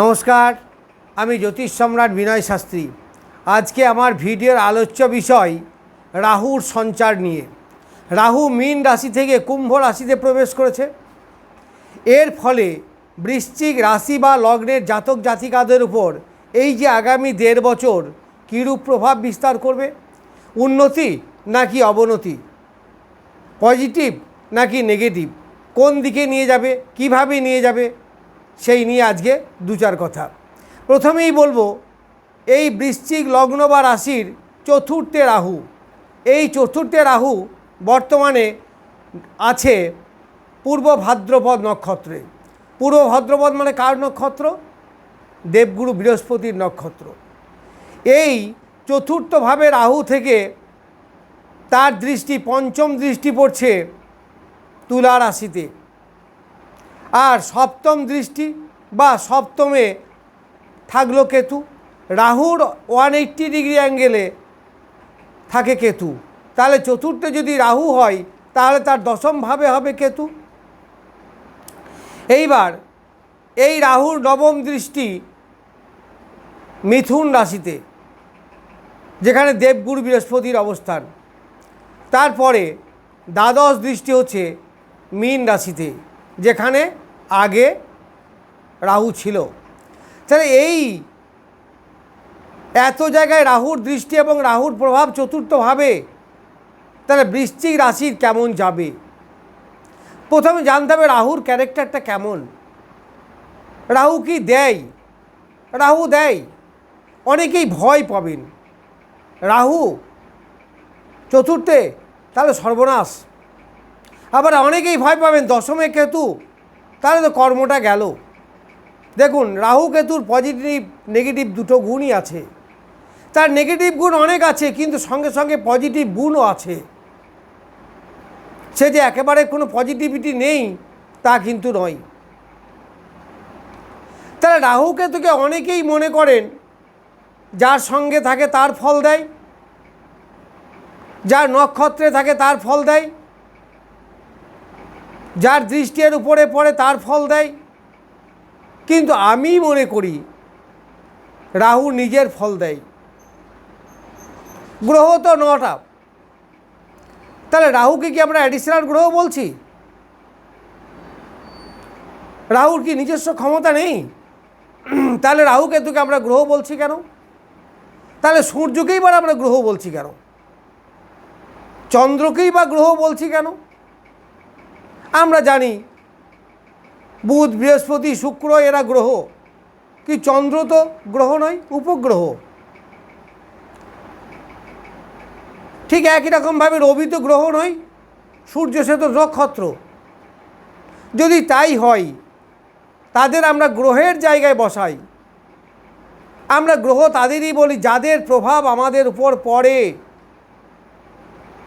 নমস্কার, আমি জ্যোতিষ সম্রাট বিনয় শাস্ত্রী। আজকে আমার ভিডিওর আলোচ্য বিষয় রাহুর সঞ্চার নিয়ে। রাহু মীন রাশি থেকে কুম্ভ রাশিতে প্রবেশ করেছে। এর ফলে বৃশ্চিক রাশি বা লগ্নের জাতক জাতিকাদের উপর এই যে আগামী দেড় বছর কীরূপ প্রভাব বিস্তার করবে? উন্নতি নাকি অবনতি? পজিটিভ নাকি নেগেটিভ? কোন দিকে নিয়ে যাবে? কীভাবে নিয়ে যাবে? সেই নিয়ে আজকে দু চার কথা। প্রথমেই বলব, এই বৃশ্চিক লগ্ন বা রাশির চতুর্থে রাহু। এই চতুর্থে রাহু বর্তমানে আছে পূর্ব ভাদ্রপদ নক্ষত্রে। পূর্ব ভাদ্রপদ মানে কার নক্ষত্র? দেবগুরু বৃহস্পতির নক্ষত্র। এই চতুর্থভাবে রাহু থেকে তার দৃষ্টি, পঞ্চম দৃষ্টি পড়ছে তুলা রাশিতে। আর সপ্তম দৃষ্টি বা সপ্তমে থাকল কেতু। রাহুর ওয়ান এইট্টি ডিগ্রি অ্যাঙ্গেলে থাকে কেতু। তাহলে চতুর্থে যদি রাহু হয়, তাহলে তার দশমভাবে হবে কেতু। এইবার এই রাহুর নবম দৃষ্টি মিথুন রাশিতে, যেখানে দেবগুরু বৃহস্পতির অবস্থান। তারপরে দ্বাদশ দৃষ্টি হচ্ছে মীন রাশিতে, যেখানে আগে রাহু ছিল। তাহলে এই এত জায়গায় রাহুর দৃষ্টি এবং রাহুর প্রভাব চতুর্থভাবে, তাহলে বৃশ্চিক রাশির কেমন যাবে? প্রথমে জানতে হবে রাহুর ক্যারেক্টারটা কেমন। রাহু কি দেয়? রাহু দেয়। অনেকেই ভয় পাবেন। রাহু চতুর্থে, তাহলে সর্বনাশ। আবার অনেকেই ভয় পাবেন, দশমে কেতু তাহলে তো কর্মটা গেল। দেখুন, রাহু কেতুর পজিটিভ নেগেটিভ দুটো গুণই আছে। তার নেগেটিভ গুণ অনেক আছে, কিন্তু সঙ্গে সঙ্গে পজিটিভ গুণও আছে। সে যে একেবারে কোনো পজিটিভিটি নেই, তা কিন্তু নয়। তাহলে রাহু কেতুকে অনেকেই মনে করেন, যার সঙ্গে থাকে তার ফল দেয়, যার নক্ষত্রে থাকে তার ফল দেয় যার দৃষ্টির উপরে পড়ে তার ফল দেয়। কিন্তু আমি মনে করি, রাহু নিজের ফল দেয়। গ্রহ তো নটা। তাহলে রাহুকে কি আমরা অ্যাডিশনাল গ্রহ বলছি? রাহুর কি নিজস্ব ক্ষমতা নেই? তাহলে রাহু কেতুকে আমরা গ্রহ বলছি কেন? তাহলে সূর্যকেই বা আমরা গ্রহ বলছি কেন? চন্দ্রকেই বা গ্রহ বলছি কেন? আমরা জানি বুধ, বৃহস্পতি, শুক্র এরা গ্রহ। কি চন্দ্র তো গ্রহ নয়, উপগ্রহ। ঠিক একই রকমভাবে রবি তো গ্রহ নয়, সূর্য সে তো নক্ষত্র। যদি তাই হয়, তাদের আমরা গ্রহের জায়গায় বসাই। আমরা গ্রহ তাদেরই বলি, যাদের প্রভাব আমাদের উপর পড়ে,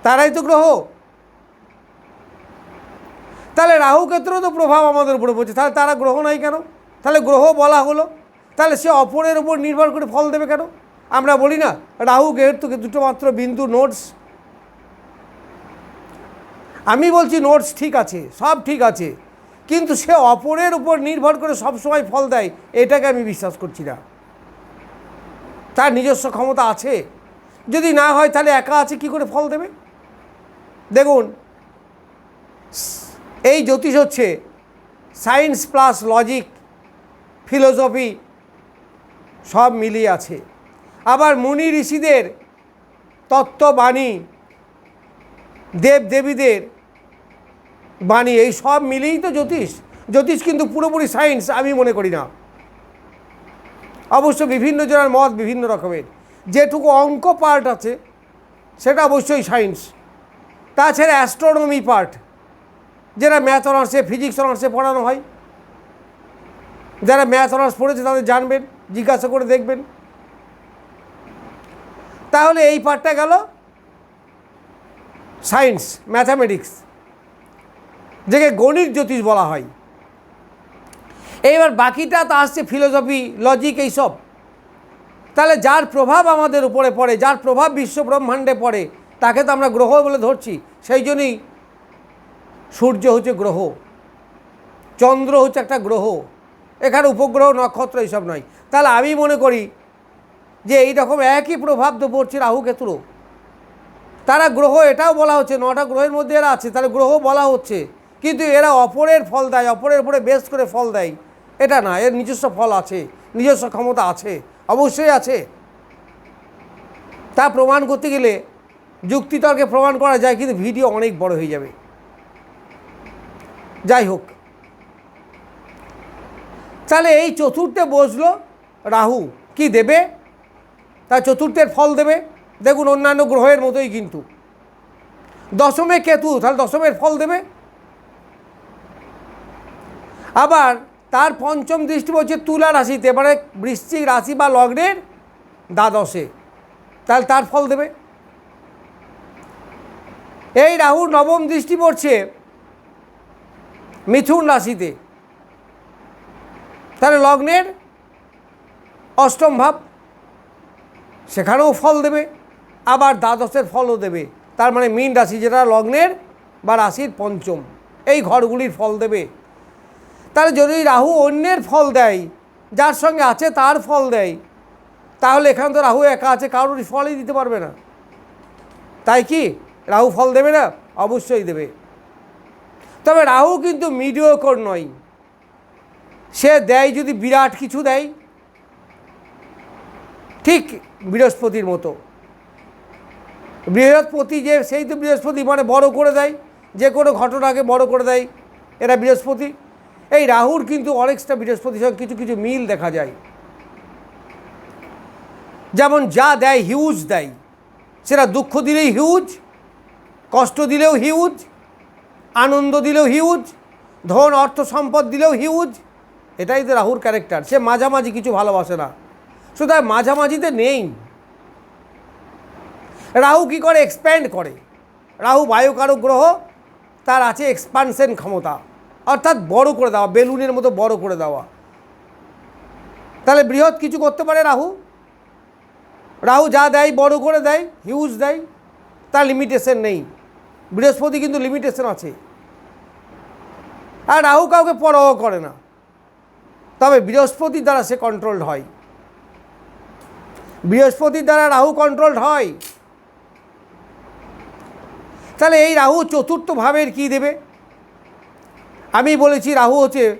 তারাই তো গ্রহ। তাহলে রাহু ক্ষেত্রেও তো প্রভাব আমাদের উপরে পড়ছে। তাহলে তারা গ্রহ নাই কেন? তাহলে গ্রহ বলা হলো। তাহলে সে অপরের উপর নির্ভর করে ফল দেবে কেন? আমরা বলি না, রাহু গ্রহের তো দুটো মাত্র বিন্দু নোটস। আমি বলছি নোটস ঠিক আছে, সব ঠিক আছে। কিন্তু সে অপরের উপর নির্ভর করে সবসময় ফল দেয়, এটাকে আমি বিশ্বাস করছি না। তার নিজস্ব ক্ষমতা আছে। যদি না হয় তাহলে একা আছে কি করে ফল দেবে? দেখুন এই জ্যোতিষ হচ্ছে সায়েন্স প্লাস লজিক, ফিলোসফি, সব মিলিয়ে আছে। আবার মুনি ঋষিদের তত্ত্ববাণী দেব দেবীদের বাণী, এই সব মিলেই তো জ্যোতিষ। জ্যোতিষ কিন্তু পুরোপুরি সায়েন্স, আমি মনে করি না। অবশ্য বিভিন্ন জনের মত বিভিন্ন রকমের। যেটুকু অঙ্ক পার্ট আছে, সেটা অবশ্যই সায়েন্স। তাছাড়া অ্যাস্ট্রোনমি পার্ট। যেটা ম্যাথ অনার্সে ফিজিক্স অনার্সে পড়ানো হয়, যারা ম্যাথ অনার্স পড়েছে তাদের জানবেন, জিজ্ঞাসা করে দেখবেন। তাহলে এই পার্টটা গেল সায়েন্স ম্যাথামেটিক্স যেকে গণিত জ্যোতিষ বলা হয়। এইবার বাকিটা তো আসছে ফিলোসফি লজিক এইসব। তাহলে যার প্রভাব আমাদের উপরে পড়ে, যার প্রভাব বিশ্ব ব্রহ্মাণ্ডে পড়ে, তাকে তো আমরা গ্রহ বলে ধরছি, সেই জন্যই সূর্য হচ্ছে গ্রহ, চন্দ্র হচ্ছে একটা গ্রহ, এখানে উপগ্রহ, নক্ষত্র এইসব নয়। তাহলে আমি মনে করি যে এই রকম একই প্রভাব তো পড়ছে রাহু কেতুরও। তারা গ্রহ এটাও বলা হচ্ছে, নটা গ্রহের মধ্যে এরা আছে, তাহলে গ্রহ বলা হচ্ছে, কিন্তু এরা অপরের ফল দেয়, অপরের উপরে বেশ করে ফল দেয়। এটা না, এর নিজস্ব ফল আছে, নিজস্ব ক্ষমতা আছে, অবশ্যই আছে। তা প্রমাণ করতে গেলে যুক্তিতর্কে প্রমাণ করা যায়, কিন্তু ভিডিও অনেক বড় হয়ে যাবে। যাই হোক। তাহলে এই চতুর্থে বসল রাহু। কি দেবে? তা চতুর্থের ফল দেবে। দেখুন, অন্যান্য গ্রহের মতোই কিন্তু। দশমে কেতু, তাহলে দশমের ফল দেবে। আবার তার পঞ্চম দৃষ্টি বলছে তুলা রাশিতে মানে বৃশ্চিক রাশি বা লগ্নের দ্বাদশে। তাহলে তার ফল দেবে। এই রাহুর নবম দৃষ্টি পড়ছে মিথুন রাশিতে। তাহলে লগ্নের অষ্টম ভাব, সেখানেও ফল দেবে, আবার দ্বাদশের ফলও দেবে। তার মানে মীন রাশি যেটা লগ্নের বা রাশির পঞ্চম, এই ঘরগুলির ফল দেবে। তাহলে যদি রাহু অন্যের ফল দেয়, যার সঙ্গে আছে তার ফল দেয়, তাহলে এখানে তো রাহু একা আছে কারোর ফলই দিতে পারবে না। তাই কি? রাহু ফল দেবে না? অবশ্যই দেবে। তবে রাহু কিন্তু মিডিওকর নয়। সে দেয় যদি বিরাট কিছু দেয়। ঠিক বৃহস্পতির মতো। বৃহস্পতি যে, সেই তো বৃহস্পতি মানে বড় করে দেয়। যে কোনো ঘটনাকে বড় করে দেয়। এরা বৃহস্পতি। এই রাহুর কিন্তু অনেকটা বৃহস্পতির সঙ্গে কিছু কিছু মিল দেখা যায়। যেমন যা দেয় হিউজ দেয়। সেটা দুঃখ দিলেই হিউজ কষ্ট দিলেও হিউজ আনন্দ দিলেও হিউজ ধন, অর্থ সম্পদ দিলেও হিউজ এটাই তো রাহুর ক্যারেক্টার সে মাঝামাঝি কিছু ভালোবাসে না। সুতরাং মাঝামাঝিতে নেই। রাহু কি করে? এক্সপ্যান্ড করে। রাহু বায়ু বায়ুকারক গ্রহ তার আছে এক্সপানশন ক্ষমতা। অর্থাৎ বড় করে দেওয়া, বেলুনের মতো বড় করে দেওয়া। তাহলে বৃহৎ কিছু করতে পারে রাহু? রাহু যা দেয়, বড় করে দেয় হিউজ দেয়, তার লিমিটেশন নেই। বৃহস্পতি কিন্তু লিমিটেশন আছে। আর রাহু কাউকে পরোয়া করে না। তবে বৃহস্পতির দ্বারা সে কন্ট্রোলড হয়। বৃহস্পতির দ্বারা রাহু কন্ট্রোলড হয়। তাহলে এই রাহু চতুর্থ ভাবের কি দেবে? আমি বলেছি রাহু হচ্ছে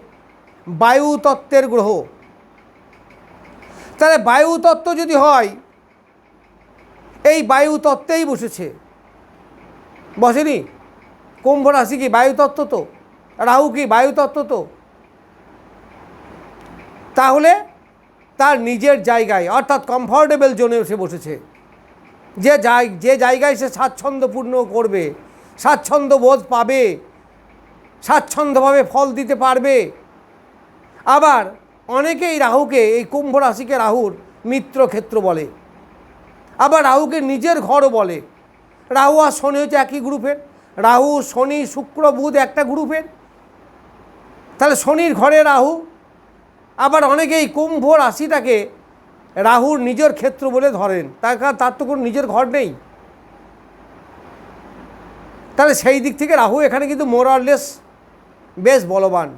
বায়ুতত্ত্বের গ্রহ। তাহলে বায়ুতত্ত্ব যদি হয়, এই বায়ুতত্ত্বেই বসেছে। বসেনি। কুম্ভ রাশি কি বায়ু তত্ত্ব তো? রাহু কি বায়ু তত্ত্ব তো? তাহলে তার নিজের জায়গায়, অর্থাৎ কমফর্টেবল জোনে এসে বসেছে। যে যে জায়গায় সে স্বাচ্ছন্দ্যপূর্ণ করবে, স্বাচ্ছন্দ্য বোধ পাবে, স্বাচ্ছন্দ্যভাবে ফল দিতে পারবে। আবার অনেকেই রাহুকে এই কুম্ভ রাশিকে রাহুর মিত্র ক্ষেত্র বলে। আবার রাহুকে নিজের ঘরও বলে। রাহু আর শনি হচ্ছে একই গ্রুপের। রাহু, শনি, শুক্র, বুধ একটা গ্রুপের। তাহলে শনির ঘরে রাহু, আবার অনেকেই কুম্ভ রাশিটাকে রাহুর নিজের ক্ষেত্র বলে ধরেন। তার কারণ তার তো কোনো নিজের ঘর নেই। তাহলে সেই দিক থেকে রাহু এখানে কিন্তু মোরারলেস বেশ বলবান।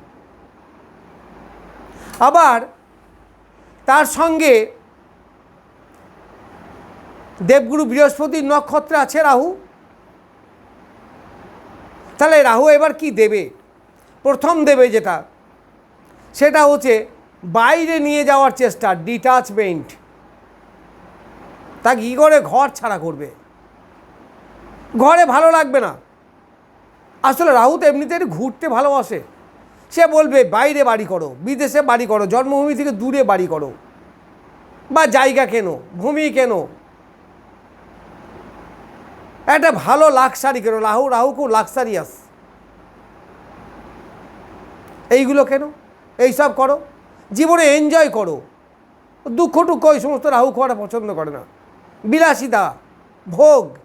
আবার তার সঙ্গে দেবগুরু বৃহস্পতির নক্ষত্রে আছে রাহু। তাহলে রাহু এবার কি দেবে? প্রথম দেবে যেটা, সেটা হচ্ছে বাইরে নিয়ে যাওয়ার চেষ্টা ডিটাচমেন্ট তা কী করে ঘর ছাড়া করবে? ঘরে ভালো লাগবে না। আসলে রাহু তো এমনিতে ঘুরতে ভালোবাসে। সে বলবে, বাইরে বাড়ি করো, বিদেশে বাড়ি করো, জন্মভূমি থেকে দূরে বাড়ি করো। বা জায়গা কেন, ভূমি কেন একটা ভালো লাক্সারি কেন? রাহু রাহু খুব লাক্সারিয়াস এইগুলো কেন? এইসব করো। জীবনে এনজয় করো। দুঃখ টুক্ষ ওই সমস্ত রাহু খাওয়াটা পছন্দ করে না। বিলাসিতা, ভোগ,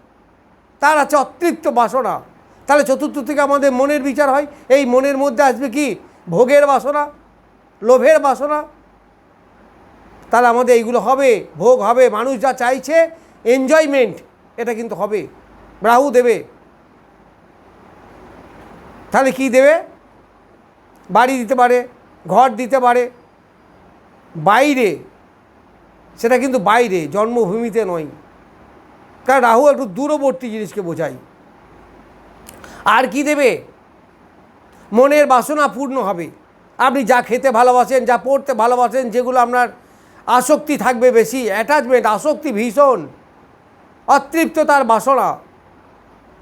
তার আছে অতৃপ্ত বাসনা। তাহলে চতুর্থ থেকে আমাদের মনের বিচার হয়। এই মনের মধ্যে আসবে কি? ভোগের বাসনা, লোভের বাসনা। তাহলে আমাদের এইগুলো হবে, ভোগ হবে। মানুষ যা চাইছে এনজয়মেন্ট এটা কিন্তু হবে। রাহু দেবে। তাহলে কি দেবে? বাড়ি দিতে পারে, ঘর দিতে পারে। বাইরে, সেটা কিন্তু বাইরে, জন্মভূমিতে নয়। কারণ রাহু একটু দূরবর্তী জিনিসকে বোঝায়। আর কি দেবে? মনের বাসনা পূর্ণ হবে। আপনি যা খেতে ভালোবাসেন, যা পড়তে ভালোবাসেন, যেগুলো আপনার আসক্তি থাকবে বেশি অ্যাটাচমেন্ট আসক্তি ভীষণ, অতৃপ্ত তার বাসনা।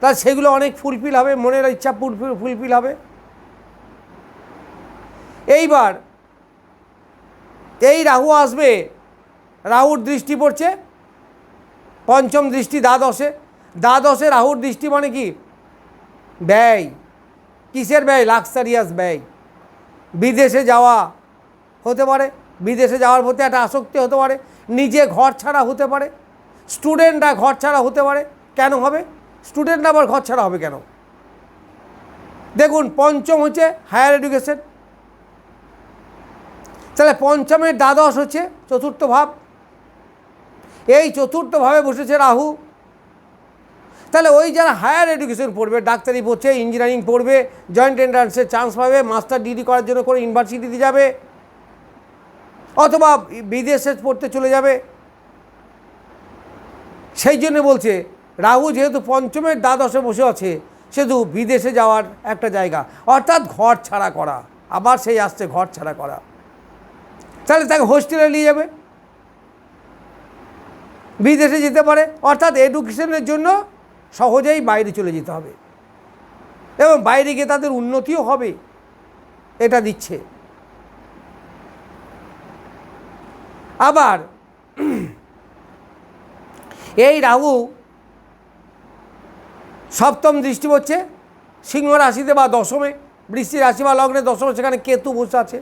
তার সেগুলো অনেক ফুলফিল হবে, মনের ইচ্ছা ফুলফিল ফুলফিল হবে। এইবার এই রাহু আসবে, রাহুর দৃষ্টি পড়ছে, পঞ্চম দৃষ্টি দ্বাদশে। দ্বাদশে রাহুর দৃষ্টি মানে কি? ব্যয়। কিসের ব্যয়? লাক্সারিয়াস ব্যয়। বিদেশে যাওয়া হতে পারে, বিদেশে যাওয়ার প্রতি একটা আসক্তি হতে পারে, নিজে ঘর ছাড়া হতে পারে স্টুডেন্টরা ঘর ছাড়া হতে পারে, কেন হবে? স্টুডেন্টরা আবার ঘর ছাড়া হবে কেন? দেখুন, পঞ্চম হচ্ছে হায়ার এডুকেশন। তাহলে পঞ্চমের দ্বাদশ হচ্ছে চতুর্থ ভাব। এই চতুর্থ ভাবে বসেছে রাহু। তাহলে ওই যারা হায়ার এডুকেশন পড়বে, ডাক্তারি পড়ছে, ইঞ্জিনিয়ারিং পড়বে, জয়েন্ট এন্ট্রান্সের চান্স পাবে, মাস্টার ডিগ্রি করার জন্য করে ইউনিভার্সিটিতে যাবে, অথবা বিদেশে পড়তে চলে যাবে। সেই জন্য বলছে রাহু যেহেতু পঞ্চমের দ্বাদশে বসে আছে, সেহেতু বিদেশে যাওয়ার একটা জায়গা। অর্থাৎ ঘর ছাড়া করা। আবার সেই আসছে ঘর ছাড়া করা। তাহলে তাকে হোস্টেলে নিয়ে যাবে। বিদেশে যেতে পারে। অর্থাৎ এডুকেশনের জন্য সহজেই বাইরে চলে যেতে হবে। এবং বাইরে গিয়ে তাদের উন্নতিও হবে। এটা দিচ্ছে। আবার এই রাহু সপ্তম দৃষ্টি হচ্ছে সিংহ রাশিতে বা দশমে, বৃষ্টি রাশি বা লগ্নে দশমে, সেখানে কেতু বসে আছে।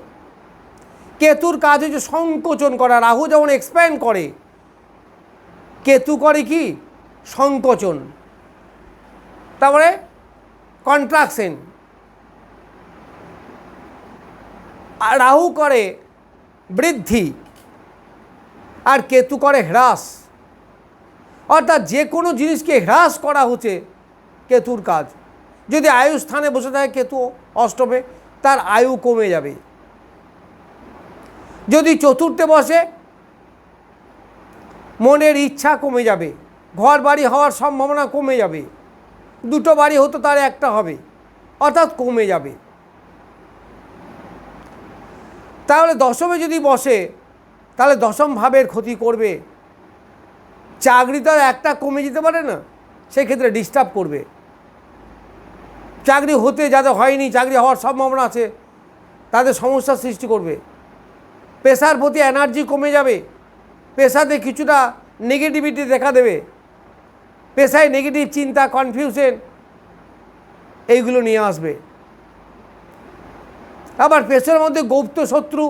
কেতুর কাজ হচ্ছে সংকোচন করা। রাহু যেমন এক্সপ্যান্ড করে, কেতু করে কি? সংকোচন। তারপরে কন্ট্রাকশন আর রাহু করে বৃদ্ধি, আর কেতু করে হ্রাস। অর্থাৎ যে কোনো জিনিসকে হ্রাস করা হচ্ছে কেতুর কাজ। যদি আয়ু স্থানে বসে থাকে, কেতু অষ্টমে, তার আয়ু কমে যাবে। যদি চতুর্থে বসে, মনের ইচ্ছা কমে যাবে। ঘর বাড়ি হওয়ার সম্ভাবনা কমে যাবে। দুটো বাড়ি হতো তার একটা হবে, অর্থাৎ কমে যাবে। তাহলে দশমে যদি বসে, তাহলে দশম ভাবের ক্ষতি করবে। চাকরি তো একটা কমে যেতে পারে না, সেক্ষেত্রে ডিস্টার্ব করবে। চাকরি হতে যাদের হয়নি, চাকরি হওয়ার সম্ভাবনা আছে, তাদের সমস্যার সৃষ্টি করবে। পেশার প্রতি এনার্জি কমে যাবে, পেশাতে কিছুটা নেগেটিভিটি দেখা দেবে, পেশায় নেগেটিভ চিন্তা কনফিউশন এইগুলো নিয়ে আসবে। আবার পেশার মধ্যে গুপ্ত শত্রু,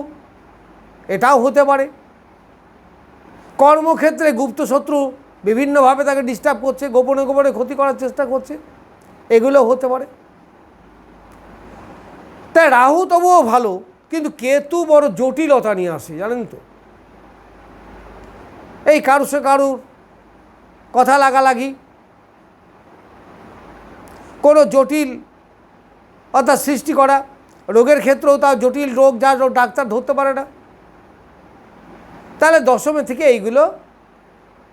এটাও হতে পারে। কর্মক্ষেত্রে গুপ্ত শত্রু বিভিন্নভাবে তাকে ডিস্টার্ব করছে, গোপনে গোপনে ক্ষতি করার চেষ্টা করছে, এগুলো হতে পারে। তাই রাহু তবুও ভালো, কিন্তু কেতু বড় জটিলতা নিয়ে আসে, জানেন তো? এই কারুর সে কারুর, কথা লাগালাগি। কোনো জটিল অর্থাৎ সৃষ্টি করা, রোগের ক্ষেত্রেও তার জটিল রোগ, যা রোগ ডাক্তার ধরতে পারে না। তাহলে দশমে থেকে এইগুলো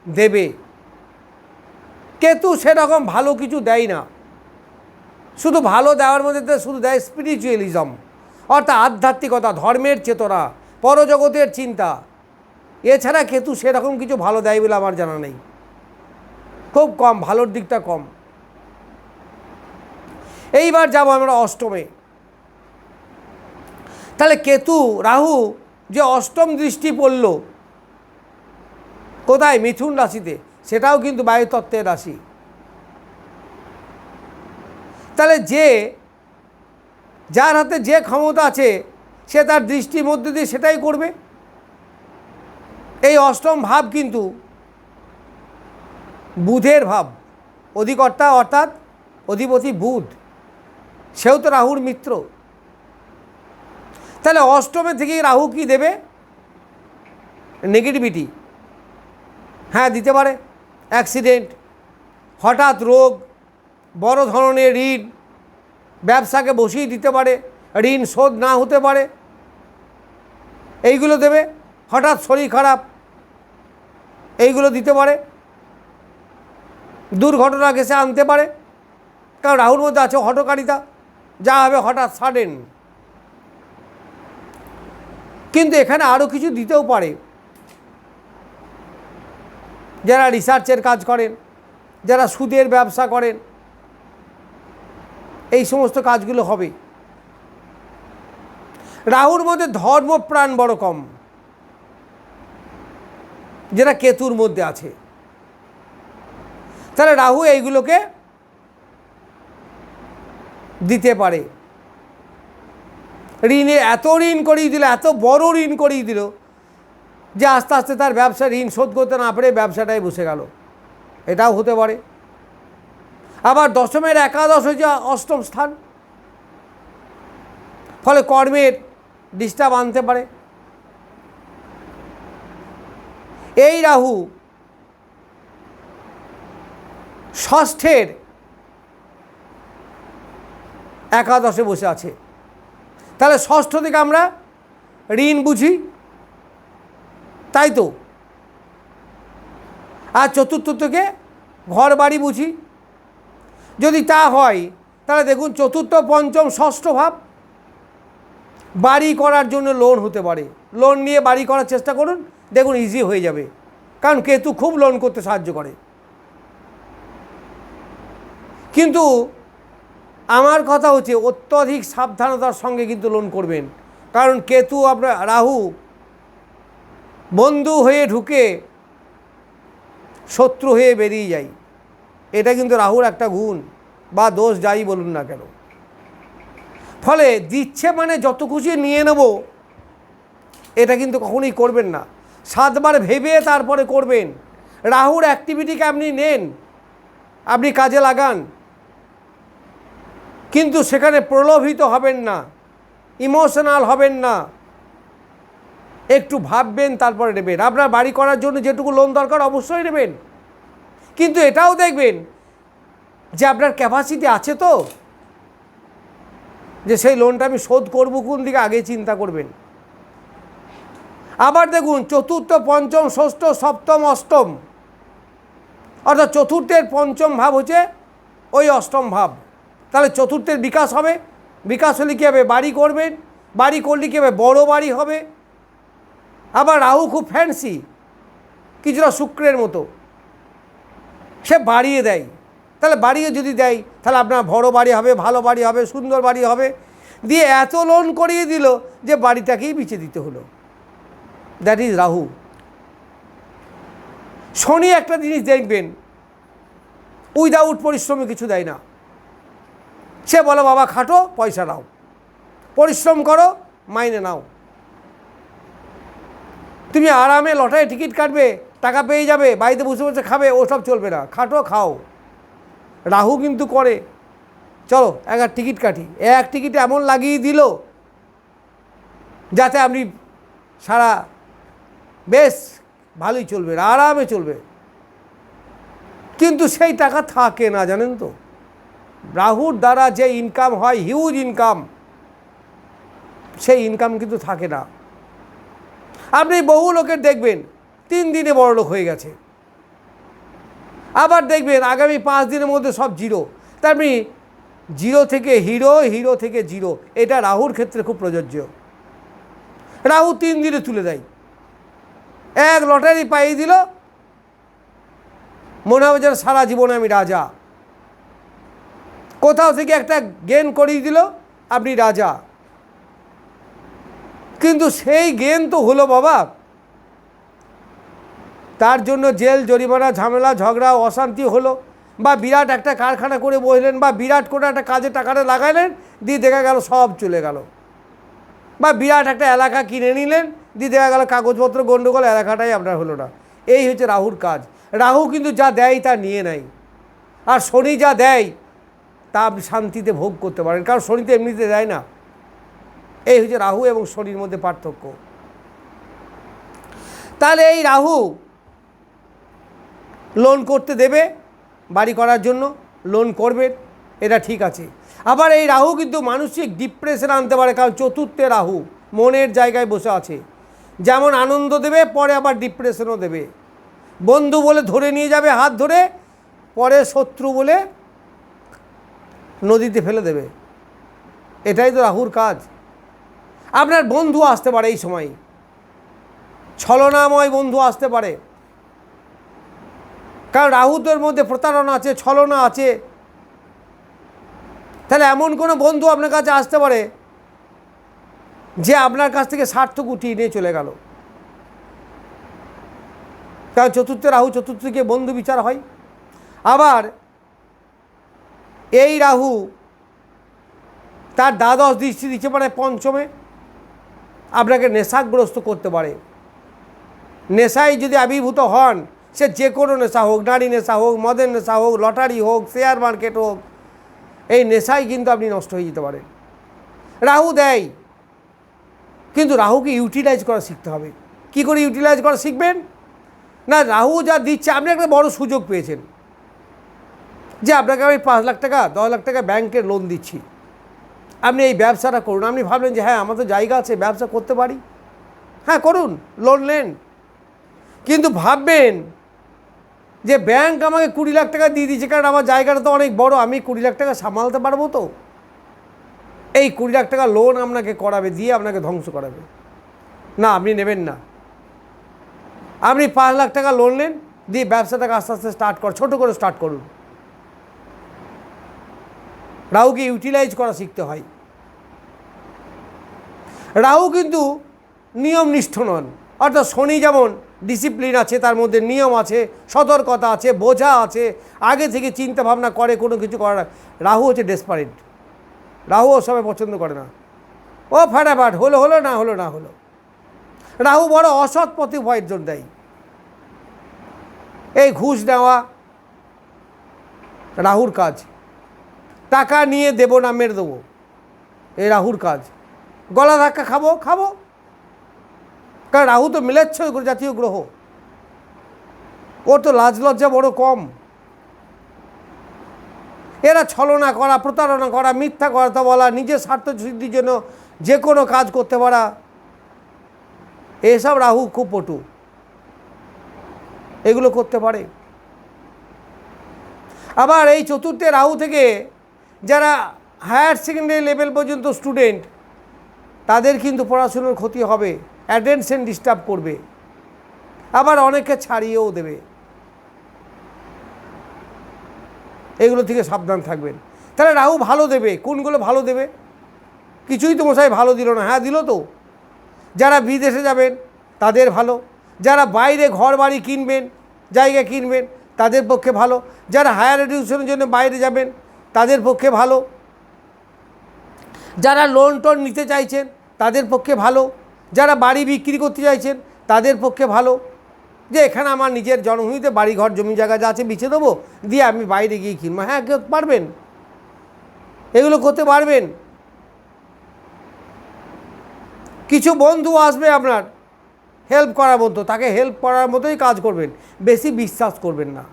দেবে। কেতু সেরকম ভালো কিছু দেয় না। শুধু ভালো দেওয়ার মধ্যে শুধু দেয় স্পিরিচুয়ালিজম অর্থাৎ আধ্যাত্মিকতা, ধর্মের চেতনা, পরজগতের চিন্তা। এছাড়া কেতু সেরকম কিছু ভালো দেয় বলে আমার জানা নেই। খুব কম, ভালোর দিকটা কম। এইবার যাব আমরা অষ্টমে। তাহলে কেতু, রাহু যে অষ্টম দৃষ্টি পড়ল, কোথায়? মিথুন রাশিতে। সেটাও কিন্তু বায়ুতত্ত্বের রাশি। তাহলে যে, যার হাতে যে ক্ষমতা আছে, সে তার দৃষ্টির মধ্যে দিয়ে সেটাই করবে। এই অষ্টম ভাব কিন্তু বুধের ভাব, অধিকর্তা অর্থাৎ অধিপতি বুধ, সেও তো রাহুর মিত্র। তাহলে অষ্টমে থেকেই রাহু কি দেবে? নেগেটিভিটি হ্যাঁ দিতে পারে। অ্যাক্সিডেন্ট হঠাৎ রোগ বড় ধরনের ঋণ ব্যবসাকে বসিয়ে দিতে পারে, ঋণ শোধ না হতে পারে। এইগুলো দেবে, হঠাৎ শরীর খারাপ, এইগুলো দিতে পারে। দুর্ঘটনা ঘেসে আনতে পারে। কারণ রাহুর মধ্যে আছে হটকারিতা যা হবে হঠাৎ সাডেন কিন্তু এখানে আরও কিছু দিতেও পারে। যারা রিসার্চের কাজ করেন, যারা সুদের ব্যবসা করেন এই সমস্ত কাজগুলো হবে। রাহুর মধ্যে ধর্মপ্রাণ বড় কম। যেটা কেতুর মধ্যে আছে। তাহলে রাহু এইগুলোকে দিতে পারে। ঋণে এত ঋণ করিয়ে দিল, এত বড় ঋণ করিয়ে দিল, যে আস্তে আস্তে তার ব্যবসা ঋণ শোধ করতে না পেরে ব্যবসাটাই বসে গেল। এটাও হতে পারে। আবার দশমের একাদশ হয়েছে অষ্টম স্থান। ফলে কর্মের ডিস্টার্ব আনতে পারে। এই রাহু ষষ্ঠের একাদশে বসে আছে। তাহলে ষষ্ঠ থেকে আমরা ঋণ বুঝি। তাই তো। আর চতুর্থ থেকে ঘর বাড়ি বুঝি। যদি তা হয়, তাহলে দেখুন চতুর্থ, পঞ্চম, ষষ্ঠ ভাব বাড়ি করার জন্য লোন হতে পারে। লোন নিয়ে বাড়ি করার চেষ্টা করুন, দেখুন ইজি হয়ে যাবে। কারণ কেতু খুব লোন করতে সাহায্য করে। কিন্তু আমার কথা হচ্ছে অত্যধিক সাবধানতার সঙ্গে কিন্তু লোন করবেন। কারণ কেতু আপনার, রাহু বন্ধু হয়ে ঢুকে শত্রু হয়ে বেরিয়ে যায়। এটা কিন্তু রাহুর একটা গুণ, বা দোষ যাই বলুন না কেন। ফলে দিচ্ছে মানে যত খুশি নিয়ে নেব, এটা কিন্তু কখনোই করবেন না। সাতবার ভেবে তারপরে করবেন। রাহুর অ্যাক্টিভিটিকে আপনি নেন, আপনি কাজে লাগান। কিন্তু সেখানে প্রলোভিত হবেন না, ইমোশনাল হবেন না। একটু ভাববেন, তারপরে নেবেন। আপনার বাড়ি করার জন্য যেটুকু লোন দরকার, অবশ্যই নেবেন। কিন্তু এটাও দেখবেন যে আপনার ক্যাপাসিটি আছে তো, যে সেই লোনটা আমি শোধ করব কোন দিকে আগে চিন্তা করবেন। আবার দেখুন, চতুর্থ, পঞ্চম, ষষ্ঠ, সপ্তম, অষ্টম, অর্থাৎ চতুর্থের পঞ্চম ভাব হচ্ছে ওই অষ্টম ভাব। তাহলে চতুর্থের বিকাশ হবে, বিকাশ হলে কী হবে? বাড়ি করবেন, বাড়ি করলে কী হবে? বড় বাড়ি হবে। আবার রাহু খুব ফ্যান্সি কিছুটা শুক্রের মতো। সে বাড়িয়ে দেয়। তাহলে বাড়িয়ে যদি দেয়, তাহলে আপনার বড় বাড়ি হবে, ভালো বাড়ি হবে, সুন্দর বাড়ি হবে। দিয়ে এত লোন করিয়ে দিল যে বাড়িটাকেই বিচে দিতে হলো। That is Rahu. শনি একটা জিনিস দেখবেন উইদাউট পরিশ্রমে কিছু দেয় না। সে বলো, বাবা, খাটো, পয়সা নাও। পরিশ্রম করো, মাইনে নাও। তুমি আরামে লটারি টিকিট কাটবে টাকা পেয়ে যাবে, বাড়িতে বসে বসে খাবে ওসব চলবে না। খাটো খাও। রাহু কিন্তু করে। চলো এক টিকিট কাটি। এক টিকিট এমন লাগিয়ে দিল যাতে আপনি সারা বেশ ভালোই চলবে, আরামে চলবে। কিন্তু সেই টাকা থাকে না, জানেন তো? রাহুর দ্বারা যে ইনকাম হয় হিউজ ইনকাম সেই ইনকাম কিন্তু থাকে না। আপনি বহু লোকের দেখবেন তিন দিনে বড় লোক হয়ে গেছে। আবার দেখবেন আগামী পাঁচ দিনের মধ্যে সব জিরো। তার মানে জিরো থেকে হিরো হিরো থেকে জিরো। এটা রাহুর ক্ষেত্রে খুব প্রযোজ্য। রাহু তিন দিনে তুলে দেয়। এক লটারি পাইয়ে দিল। মনে হবে যেন সারা জীবনে আমি রাজা। কোথাও থেকে একটা গেন করিয়ে দিল, আপনি রাজা। কিন্তু সেই গেন তো হলো বাবা তার জন্য জেল, জরিমানা, ঝামেলা, ঝগড়া, অশান্তি হলো। বা বিরাট একটা কারখানা করে বসলেন বা বিরাট কোনো একটা কাজে টাকাটা লাগালেন দিয়ে দেখা গেল সব চলে গেল। বা বিরাট একটা এলাকা কিনে নিলেন দিয়ে দেখা গেল কাগজপত্র গণ্ডগোল এলাকাটাই আপনার হলো না। এই হচ্ছে রাহুর কাজ। রাহু কিন্তু যা দেয় তা নিয়ে নেয়। আর শনি যা দেয়, তা আপনি শান্তিতে ভোগ করতে পারেন। কারণ শনিতে এমনিতে দেয় না। এই হচ্ছে রাহু এবং শনির মধ্যে পার্থক্য। তাহলে এই রাহু লোন করতে দেবে, বাড়ি করার জন্য লোন করবে, এটা ঠিক আছে। আবার এই রাহু কিন্তু মানসিক ডিপ্রেশন আনতে পারে, কারণ চতুর্থে রাহু, মনের জায়গায় বসে আছে। যেমন আনন্দ দেবে, পরে আবার ডিপ্রেশনও দেবে। বন্ধু বলে ধরে নিয়ে যাবে, হাত ধরে, পরে শত্রু বলে নদীতে ফেলে দেবে। এটাই তো রাহুর কাজ। আপনার বন্ধু আসতে পারে এই সময়। ছলনাময় বন্ধু আসতে পারে। কারণ রাহুদের মধ্যে প্রতারণা আছে, ছলনা আছে। তাহলে এমন কোনো বন্ধু আপনার কাছে আসতে পারে যে আপনার কাছ থেকে স্বার্থ গুটিয়ে নিয়ে চলে গেল? কারণ চতুর্থ রাহু চতুর্থকে বন্ধু বিচার হয়। আবার এই রাহু তার দ্বাদশ দৃষ্টি দিচ্ছে মানে পঞ্চমে। আপনাকে নেশাগ্রস্ত করতে পারে। নেশায় যদি আবির্ভূত হন সে যে কোনো নেশা হোক, নারী নেশা হোক, মদের নেশা হোক, লটারি হোক, শেয়ার মার্কেট হোক, এই নেশায় কিন্তু আপনি নষ্ট হয়ে যেতে পারেন। রাহু দেয়, কিন্তু রাহুকে ইউটিলাইজ করা শিখতে হবে। কি করে ইউটিলাইজ করা শিখবেন? না, রাহু যা দিচ্ছে, আপনি একটা বড় সুযোগ পেয়েছেন। যে আপনাকে আমি পাঁচ লাখ টাকা, দশ লাখ টাকা ব্যাংকের লোন দিচ্ছি। আপনি এই ব্যবসাটা করুন। আপনি ভাবলেন যে হ্যাঁ আমার তো জায়গা আছে, ব্যবসা করতে পারি। হ্যাঁ করুন লোন নেন। কিন্তু ভাববেন যে ব্যাংক আমাকে কুড়ি লাখ টাকা দিয়ে দিয়েছে, কারণ আমার জায়গাটা তো অনেক বড়, আমি কুড়ি লাখ টাকা সামালতে পারব তো। এই কুড়ি লাখ টাকা লোন আপনাকে করাবে, দিয়ে আপনাকে ধ্বংস করাবে। না, আপনি নেবেন না। আপনি পাঁচ লাখ টাকা লোন নেন, দিয়ে ব্যবসাটাকে আস্তে আস্তে স্টার্ট কর, ছোটো করে স্টার্ট করুন। রাহুকে ইউটিলাইজ করা শিখতে হয়। রাহু কিন্তু নিয়মনিষ্ঠ নন। অর্থাৎ শনি যেমন ডিসিপ্লিন আছে, তার মধ্যে নিয়ম আছে, সতর্কতা আছে, বোঝা আছে, আগে থেকে চিন্তা ভাবনা করে, কোনো কিছু করে না। রাহু হচ্ছে ডেসপারেট রাহু ও সবাই পছন্দ করে না। ও ফাটাফাট, হলো হলো, না হলো না হলো। রাহু বড় অসৎ পথে ভয়ের জন্য দেয়। এই ঘুষ দেওয়া রাহুর কাজ। টাকা নিয়ে দেবো না, মেরে দেবো। এই রাহুর কাজ। গলা ধাক্কা খাব খাব। কারণ রাহু তো মিলেচ্ছ জাতীয় গ্রহ। ওর তো লাজ লজ্জা বড় কম। এরা ছলনা করা, প্রতারণা করা, মিথ্যা কথা বলা, নিজের স্বার্থ সিদ্ধির জন্য যে কোনো কাজ করতে পারা। এসব রাহু খুব পটু। এগুলো করতে পারে। আবার এই চতুর্থে রাহু থেকে যারা হায়ার সেকেন্ডারি লেভেল পর্যন্ত স্টুডেন্ট, তাদের কিন্তু পড়াশুনোর ক্ষতি হবে। অ্যাটেনশন ডিস্টার্ব করবে। আবার অনেকে ছাড়িয়েও দেবে। এগুলো থেকে সাবধান থাকবেন। তাহলে রাহু ভালো দেবে। কোনগুলো ভালো দেবে? কিছুই তো মশাই ভালো দিল না। হ্যাঁ দিল তো। যারা বিদেশে যাবেন, তাদের ভালো। যারা বাইরে ঘর বাড়ি কিনবেন, জায়গা কিনবেন, তাদের পক্ষে ভালো। যারা হায়ার এডুকেশনের জন্য বাইরে যাবেন, তাদের পক্ষে ভালো। যারা লোন টোন নিতে চাইছেন, তাদের পক্ষে ভালো। যারা বাড়ি বিক্রি করতে চাইছেন, তাদের পক্ষে ভালো। যে এখানে আমার নিজের জন্মভূমিতে বাড়ি ঘর জমি জায়গা যা আছে বিছে দেবো, দিয়ে আমি বাইরে গিয়ে কিনবো। হ্যাঁ কেউ পারবেন। এগুলো করতে পারবেন। কিছু বন্ধু আসবে আপনার হেল্প করার মতো, তাকে হেল্প করার মতোই কাজ করবেন। বেশি বিশ্বাস করবেন না।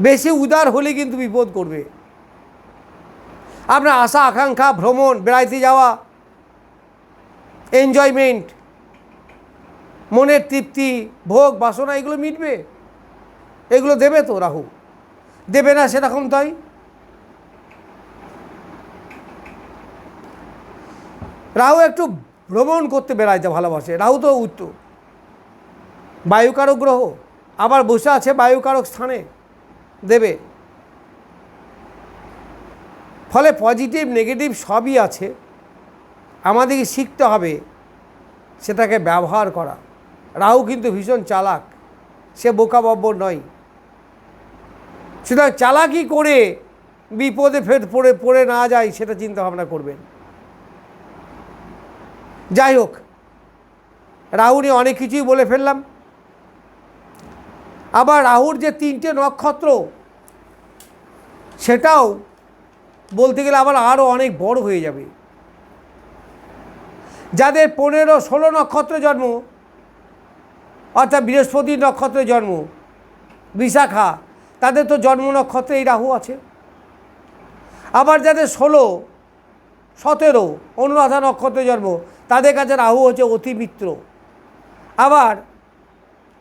বেশি উদার হলে কিন্তু বিপদ করবে। আপনার আশা, আকাঙ্ক্ষা, ভ্রমণ, বেড়াইতে যাওয়া এনজয়মেন্ট মনের তৃপ্তি, ভোগ, বাসনা, এগুলো মিটবে। এগুলো দেবে তো রাহু। দেবে না সেরকম তাই? রাহু একটু ভ্রমণ করতে বেড়াইতে ভালোবাসে। রাহু তো উত্তর বায়ুকারক গ্রহ। আবার বসে আছে বায়ুকারক স্থানে। দেবে। ফলে পজিটিভ নেগেটিভ সবই আছে। আমাদেরকে শিখতে হবে সেটাকে ব্যবহার করা। রাহু কিন্তু ভীষণ চালাক, সে বোকা বব্বর নয়। সুতরাং চালাকি করে বিপদে ফের পড়ে পড়ে না যায় সেটা চিন্তা ভাবনা করবেন। যাই হোক, রাহু নিয়ে অনেক কিছুই বলে ফেললাম। আবার রাহুর যে তিনটে নক্ষত্র, সেটাও বলতে গেলে আবার আরও অনেক বড় হয়ে যাবে। যাদের পনেরো, ষোলো নক্ষত্রে জন্ম, অর্থাৎ বৃহস্পতি নক্ষত্রে জন্ম, বিশাখা, তাদের তো জন্ম নক্ষত্রে এই রাহু আছে। আবার যাদের ষোলো, সতেরো, অনুরাধা নক্ষত্রে জন্ম, তাদের কাছে রাহু হচ্ছে অতি মিত্র। আবার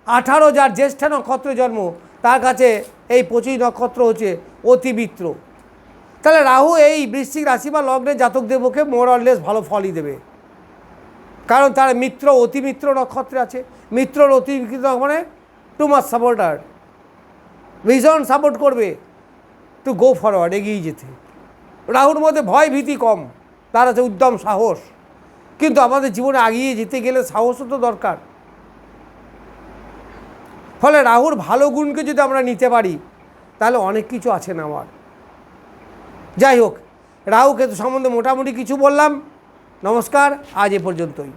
আঠারো যার জ্যেষ্ঠ নক্ষত্রে জন্ম, তার কাছে এই পঁচিশ নক্ষত্র হচ্ছে অতি মিত্র। তাহলে রাহু এই বৃশ্চিক রাশি বা লগ্নের জাতকদের পক্ষে মোরলেস ভালো ফলই দেবে। কারণ তার মিত্র অতিমিত্র নক্ষত্রে আছে। মিত্রর অতি মানে টু মাস সাপোর্টার ভীষণ সাপোর্ট করবে। টু গো ফরওয়ার্ড এগিয়ে যেতে। রাহুর মধ্যে ভয় ভীতি কম। তার আছে উদ্যম, সাহস। কিন্তু আমাদের জীবনে এগিয়ে যেতে গেলে সাহসও তো দরকার। ফলে রাহুর ভালো গুণকে যদি আমরা নিতে পারি, তাহলে অনেক কিছু আছে না আমার। যাই হোক রাহু কেতু সম্বন্ধে মোটামুটি কিছু বললাম। নমস্কার আজ এ পর্যন্তই।